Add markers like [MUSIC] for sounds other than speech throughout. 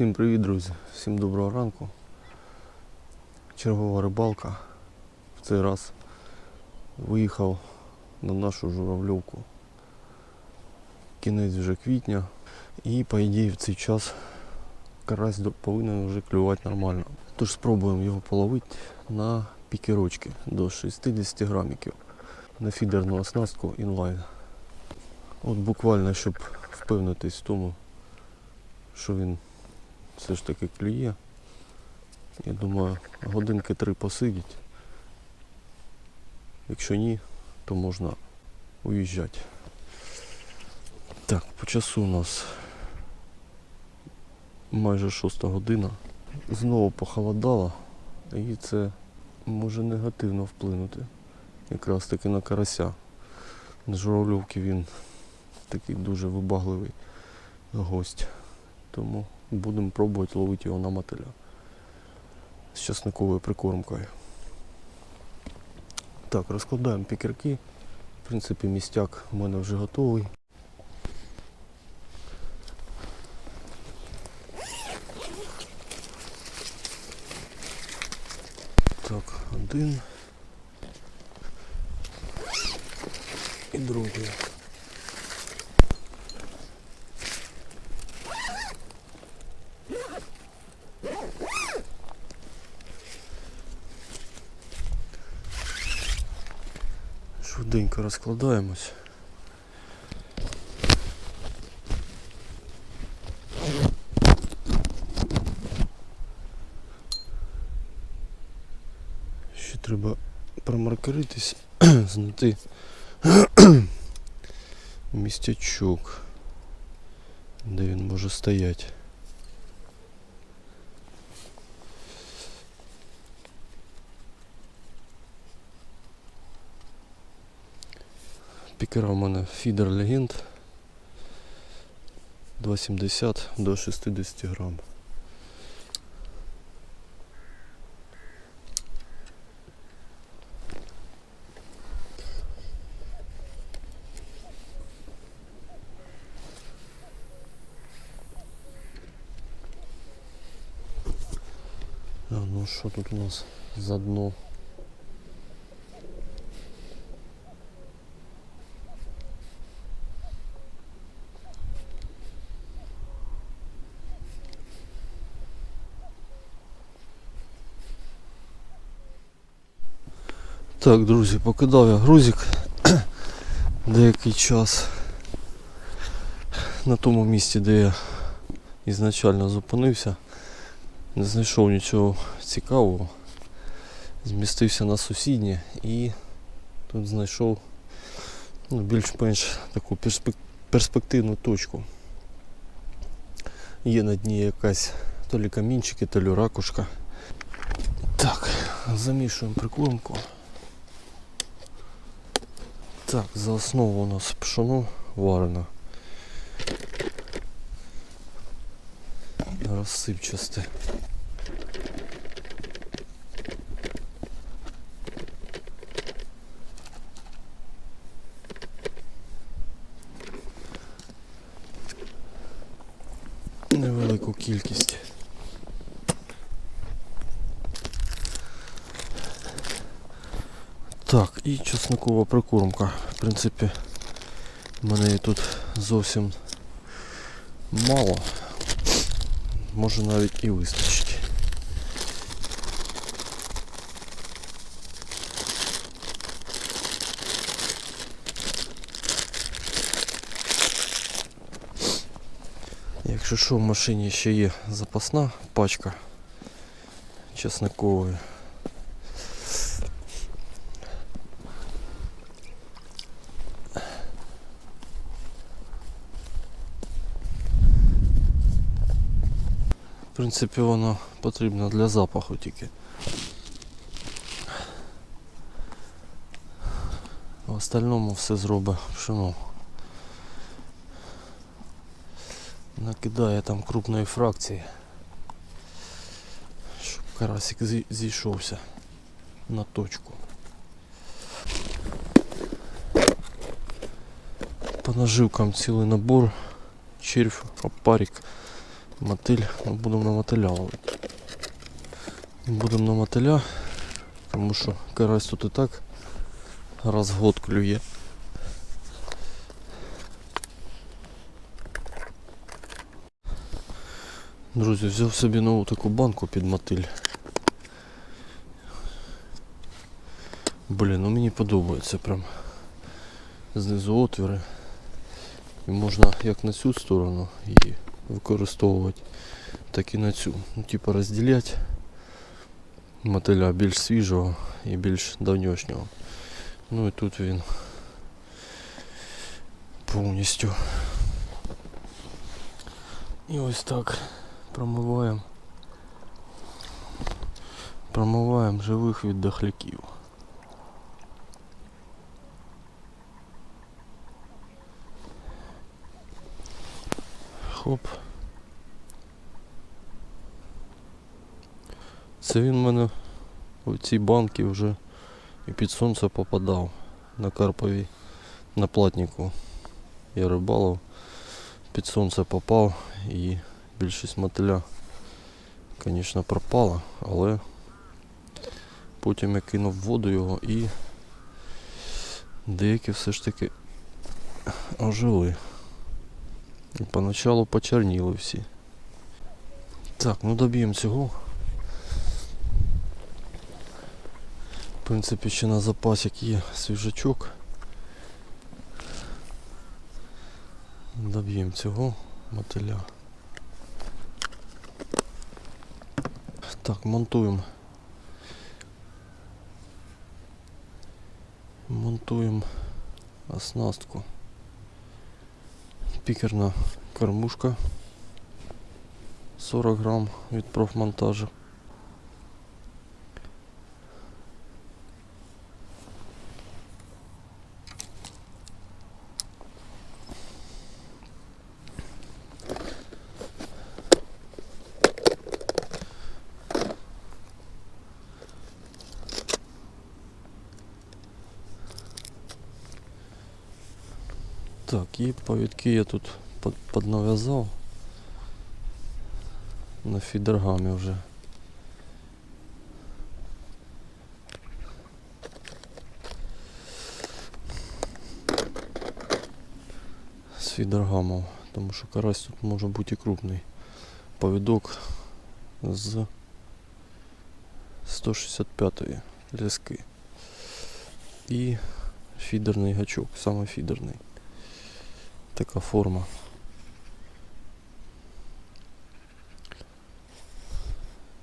Привіт, друзі! Всім доброго ранку. Чергова рибалка. В цей раз виїхав на нашу журавльовку. Кінець вже квітня. І по ідеї в цей час карась повинен вже клювати нормально. Тож спробуємо його половити на пікерочки до 60 граміків на фідерну оснастку інлайн. От буквально, щоб впевнитись в тому, що він все ж таки клює. Я думаю, годинки три посидіть. Якщо ні, то можна уїжджати. Так, по часу у нас майже шоста година. Знову похолодало, і це може негативно вплинути. Якраз таки на карася. На журавльовки він такий дуже вибагливий гость. Тому будемо пробувати ловити його на мотиля з часниковою прикормкою. Так, розкладаємо пікерки. В принципі, містяк у мене вже готовий. Так, один. І другий. Швиденько розкладаємось. Ще треба промаркеритись, [CLEARS THROAT] знайти [CLEARS THROAT] містячок, де він може стояти. Пікера у мене фідер легенд 2,70 до 60 грам. А ну що тут у нас за дно? Так, друзі, покидав я грузик [CLEARS THROAT] деякий час на тому місці, де я ізначально зупинився. Не знайшов нічого цікавого. Змістився на сусіднє і тут знайшов ну, більш-менш таку перспективну точку. Є на дні якась то лі камінчики, то лі ракушка. Так, замішуємо прикормку. Так, за основу у нас пшоно варено. Розсипчасте. Невелику кількість. Так, і чесникова прикормка. В принципі, в мене її тут зовсім мало. Може навіть і вистачить. Якщо що, в машині ще є запасна пачка чесникової. Принципі, воно потрібно для запаху тільки. В остальному все зробить пшено. Накидає там крупної фракції, щоб карасик зійшовся на точку. По наживкам цілий набор, червь, опарик, Мотиль, ну, будемо на мотиля ловити. Будемо на мотиля, тому що карась тут і так раз в год клює. Друзі, взяв собі нову таку банку під мотиль. Блін, ну мені подобається прям. Знизу отвіри. І можна як на цю сторону її використовувати, так і на цю. Ну, типу розділяти мотиля більш свіжого і більш давнішнього. Ну і тут він повністю. І ось так промиваємо. Промиваємо живих від дохляків. Хоп. Це він в мене у ці банки вже і під сонце попадав на Карповій на платнику. Я рибалив, під сонце попав і більшість мотиля, звісно, пропала, але потім я кинув в воду його і деякі все ж таки ожили. Поначалу почерніли всі. Так, ну доб'ємо цього. В принципі, ще на запасик є свіжачок. Доб'ємо цього мотиля. Так, монтуємо. Монтуємо оснастку. Пікерна кормушка 40 грам від профмонтажу. Так, і повідки я тут под- поднав'язав на фідергамі вже. З фідергамом, тому що карась тут може бути і крупний. Повідок з 165-ї ліски. І фідерний гачок, саме фідерний така форма.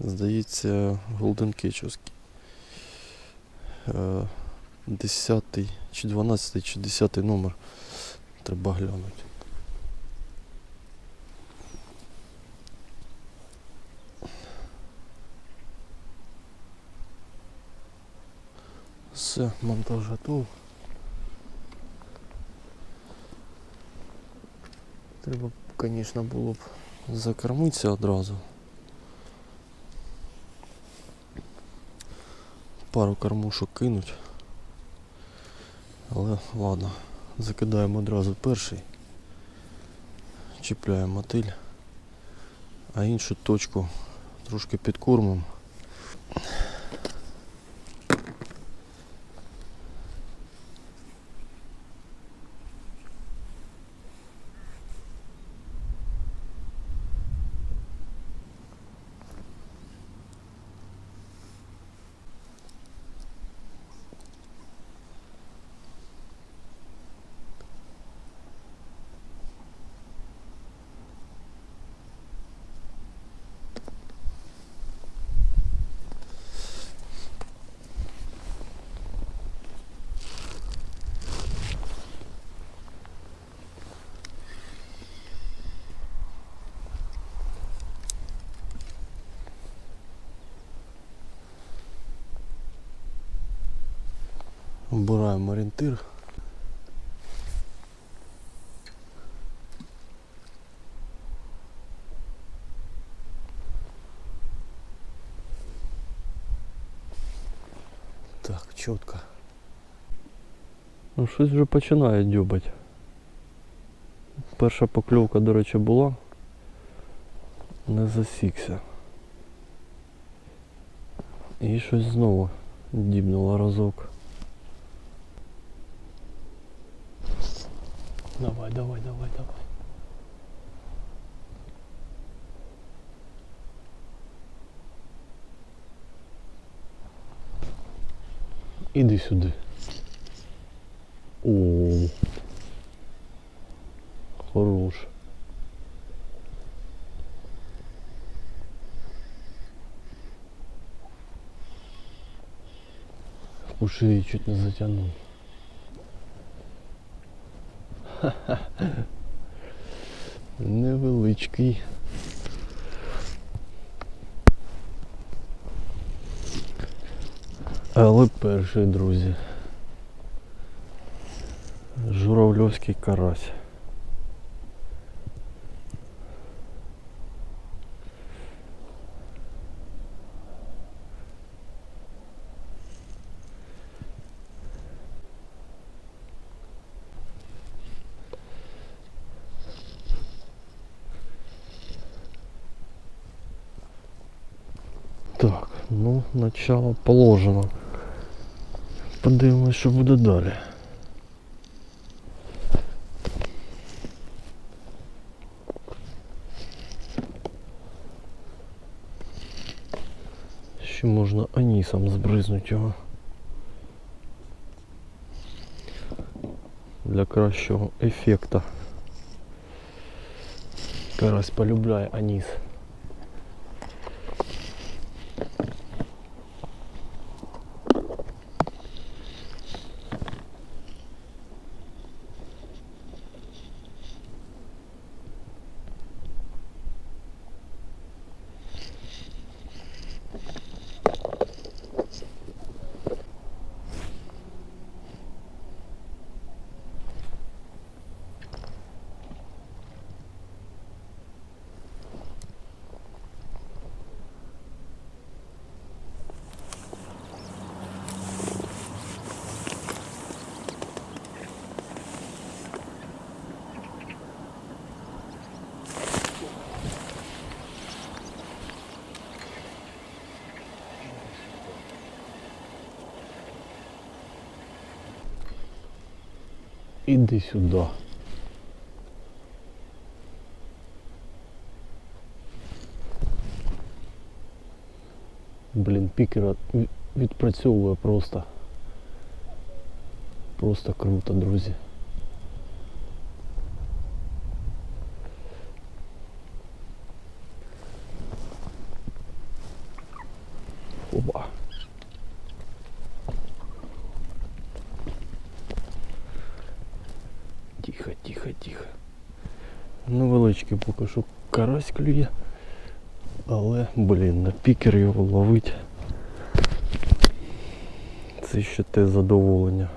Здається, Голден Кетчовський. 10 чи 12 чи 10 номер. Треба глянути. Все, монтаж готов. Треба, звісно, було б закормитися одразу. Пару кормушок кинуть. Але ладно, закидаємо одразу перший. Чіпляємо мотиль, а іншу точку трошки підкормимо. Обираємо орієнтир. Так, чітко. Ну щось вже починає дюбать. Перша покльовка, до речі, була. не засікся. І щось знову дібнуло разок. Давай, давай, давай, давай. Іди сюди. О. Хорош. У шиї чуть не затягнув. Ха-ха. Невеличкий. Але перший, друзі. Журавльовський карась. начало положено. Подивимось, що буде далі. Ще можна анісом збризнути його. Для кращого ефекту. Карась полюбляє аніс. Іди сюди. Блін, пікер від- відпрацьовує просто. Просто круто, друзі. Клює. Але, блін, на пікер його ловить. Це ще те задоволення.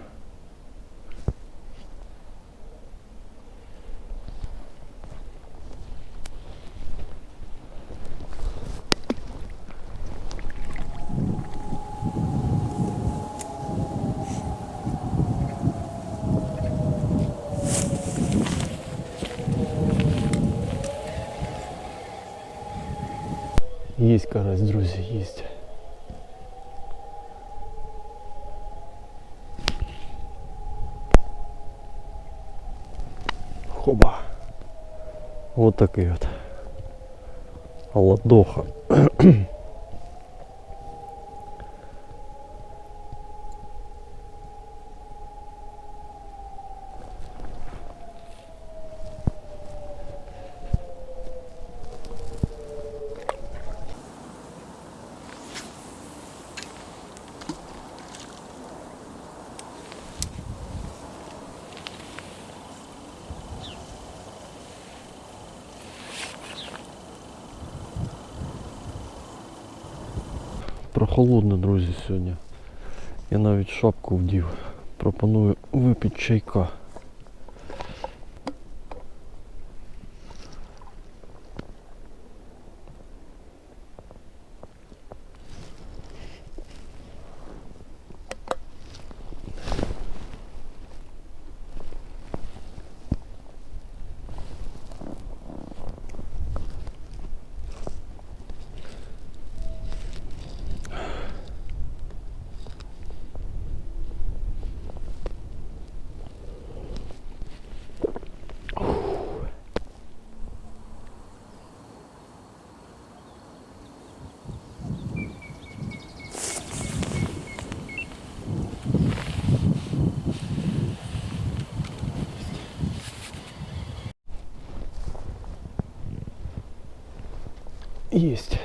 Есть карась, друзі, есть. Хоба. Вот такий от. Ладоха. Прохолодно, друзі, сьогодні. Я навіть шапку вдів. Пропоную випити чайка. Есть.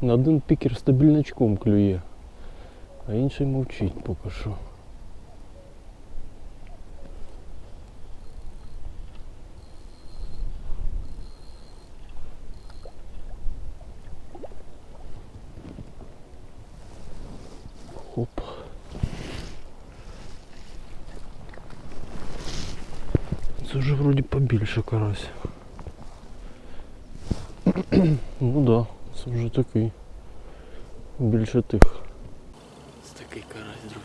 На один пікер стабільничком клює, а інший мовчить поки що. Це вже вроді побільше карась. [CLEARS THROAT] ну да, це вже такий. Більше тих. Це такий карась, друзі.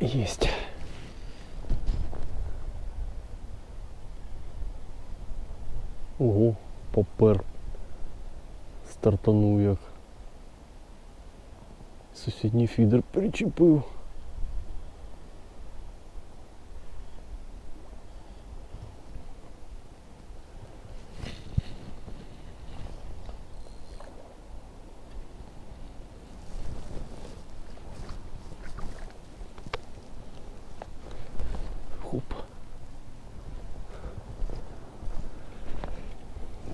Есть. Ого, попер. Стартанув як. Сусідній фідер причепив.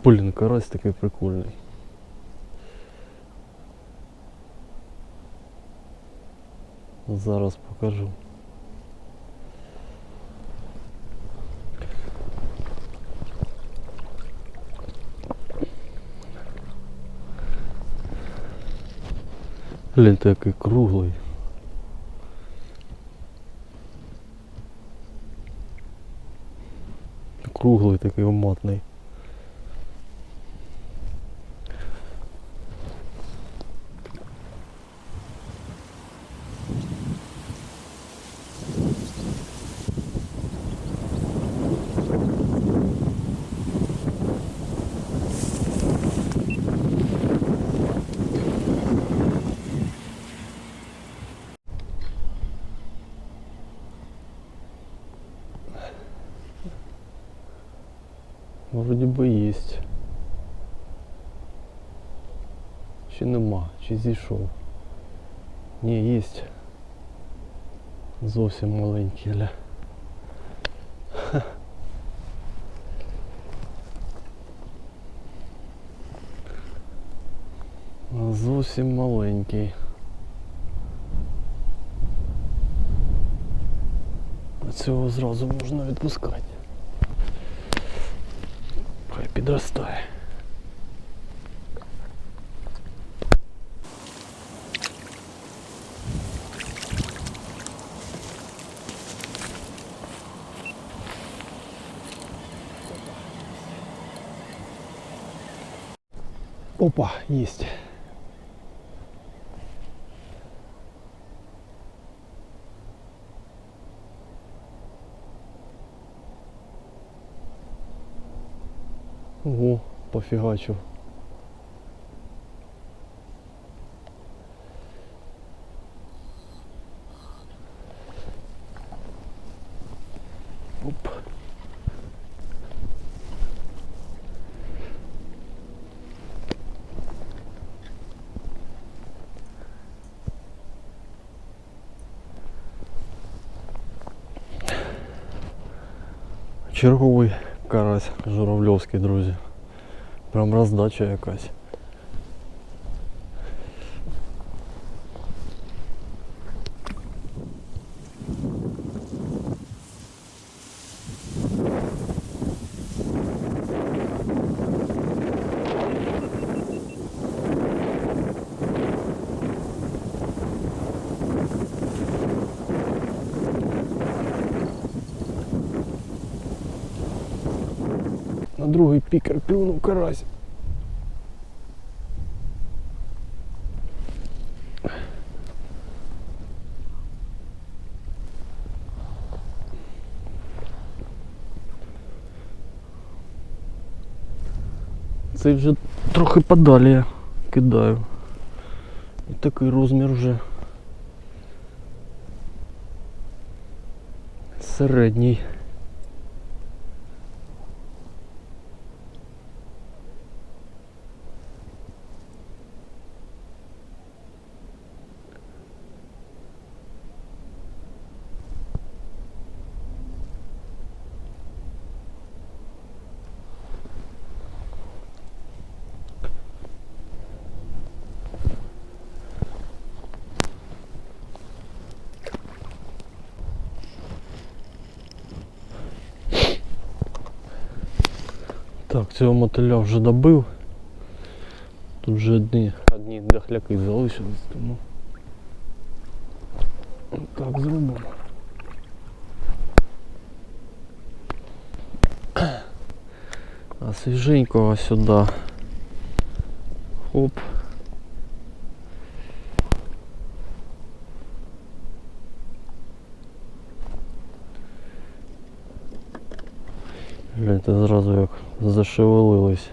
Блін, карась такий прикольний. Зараз покажу. Блін, такий круглий. Круглий такий оматний. зійшов. Ні, єсть. Зовсім маленький, ля. Ха. Зовсім маленький. А Цього зразу можна відпускати. Хай підростає. Опа, есть. Ого, пофігачив. Черговий карась журавльовський, друзі. Прям роздача якась. другий пікер клюнув карась. Це вже трохи подалі я кидаю. І такий розмір вже середній. Так, цього мотиля вже добив. Тут вже одні, одні дохляки залишились, тому так зробимо. А свіженького сюди. Хоп. шевелились.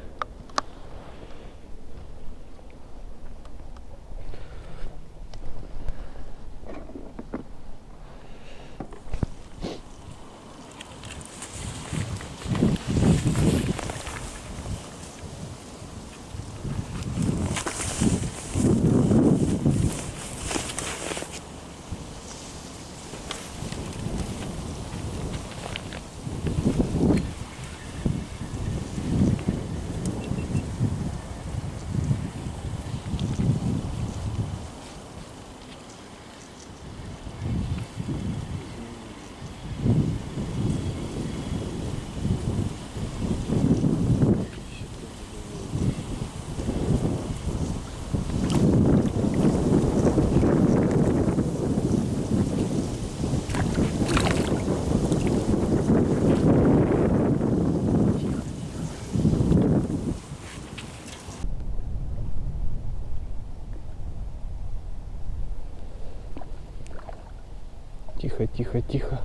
Тихо, тихо,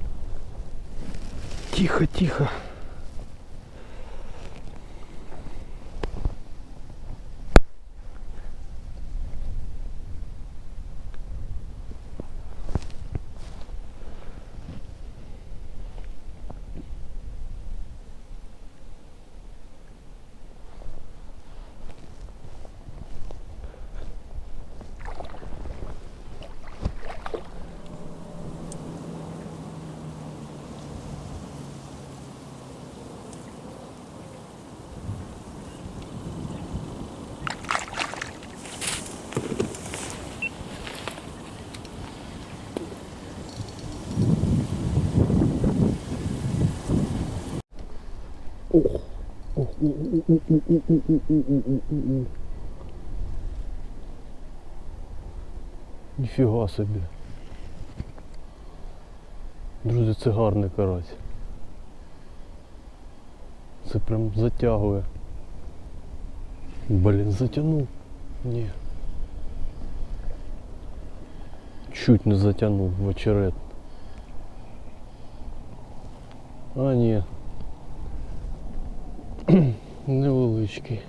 тихо. Тихо, Ніфіга собі. Друзі, це гарний карась. Це прям затягує. Блін, затягнув. Ні. Чуть не затягнув в очерет. А, ні. Невеличкий.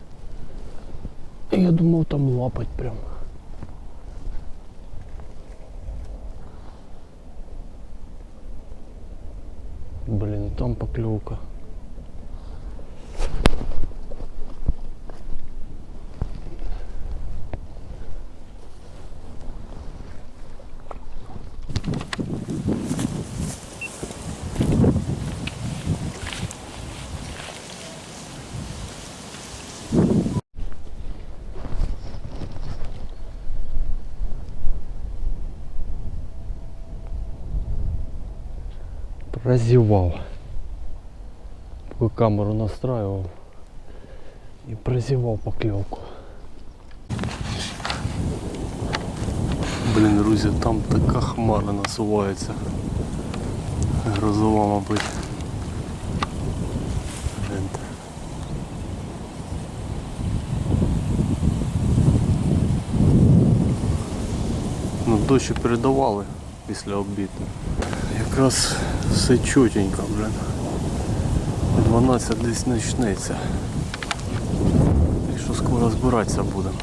Я думав там лапать прям. Блін, там покльовка. Прозевал. Поки камеру настраивал и прозевал поклевку. Блін, друзі, там така хмара насувається. Грозова, мабуть. Гляньте. Ну, дощі передавали після обіду. Якраз все чотенько, блин. 12 десь почнеться. скоро збиратися будемо.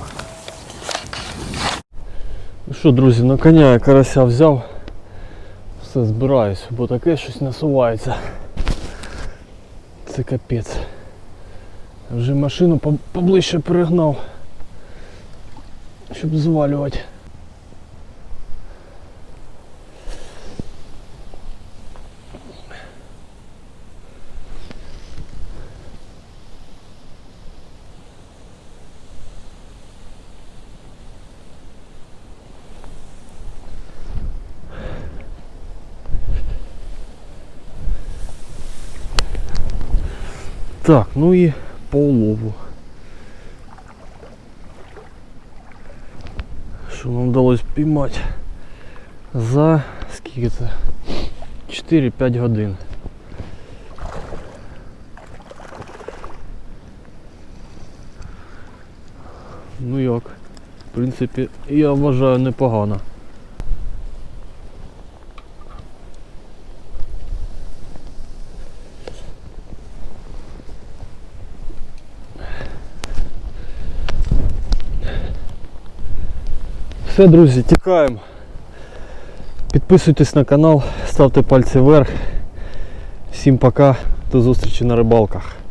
Ну що, друзі, на коня я карася взяв. Все збираюсь, бо таке щось насувається. Це капець. Вже машину поближче перегнав. Щоб звалювати. Так, ну і по улову. Що нам вдалося піймати за скільки це? 4-5 годин. Ну як? В принципі, я вважаю непогано. Все, друзі, тікаємо. Підписуйтесь на канал, ставте пальці вверх. Всім пока, до зустрічі на рибалках.